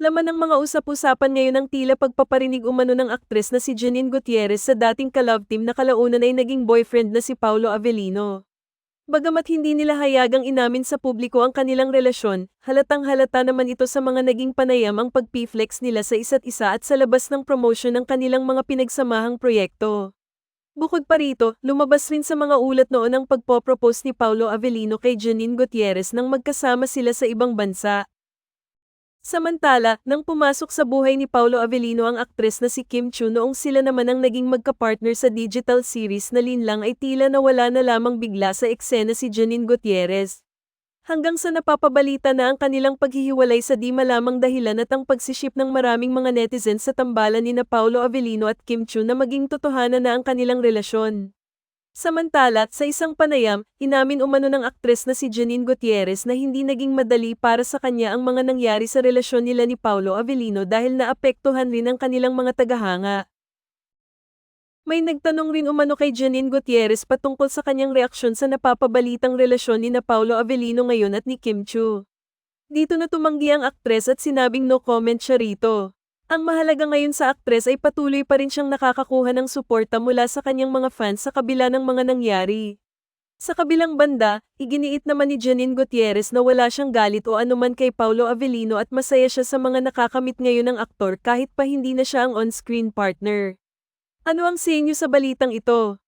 Laman ng mga usap-usapan ngayon ang tila pagpaparinig umano ng aktres na si Janine Gutierrez sa dating ka-love team na kalaunan ay naging boyfriend na si Paulo Avellino. Bagamat hindi nila hayagang inamin sa publiko ang kanilang relasyon, halatang halata naman ito sa mga naging panayam ang pagpiflex nila sa isa't isa at sa labas ng promotion ng kanilang mga pinagsamahang proyekto. Bukod pa rito, lumabas rin sa mga ulat noon ang pagpopropose ni Paulo Avellino kay Janine Gutierrez nang magkasama sila sa ibang bansa. Samantala, nang pumasok sa buhay ni Paulo Avellino ang aktres na si Kim Chu noong sila naman ang naging magka-partner sa digital series na Linlang ay tila nawala na lamang bigla sa eksena si Janine Gutierrez. Hanggang sa napapabalita na ang kanilang paghihiwalay sa di malamang dahilan at ang pagsiship ng maraming mga netizens sa tambalan ni na Paulo Avellino at Kim Chu na maging totohanan na ang kanilang relasyon. Samantala, sa isang panayam, inamin umano ng aktres na si Janine Gutierrez na hindi naging madali para sa kanya ang mga nangyari sa relasyon nila ni Paulo Avellino dahil naapektuhan rin ang kanilang mga tagahanga. May nagtanong rin umano kay Janine Gutierrez patungkol sa kanyang reaksyon sa napapabalitang relasyon ni na Paulo Avellino ngayon at ni Kim Chu. Dito na tumanggi ang aktres at sinabing no comment siya rito. Ang mahalaga ngayon sa aktres ay patuloy pa rin siyang nakakakuha ng suporta mula sa kanyang mga fans sa kabila ng mga nangyari. Sa kabilang banda, iginiit naman ni Janine Gutierrez na wala siyang galit o anuman kay Paulo Avellino at masaya siya sa mga nakakamit ngayon ng aktor kahit pa hindi na siya ang on-screen partner. Ano ang sa inyo sa balitang ito?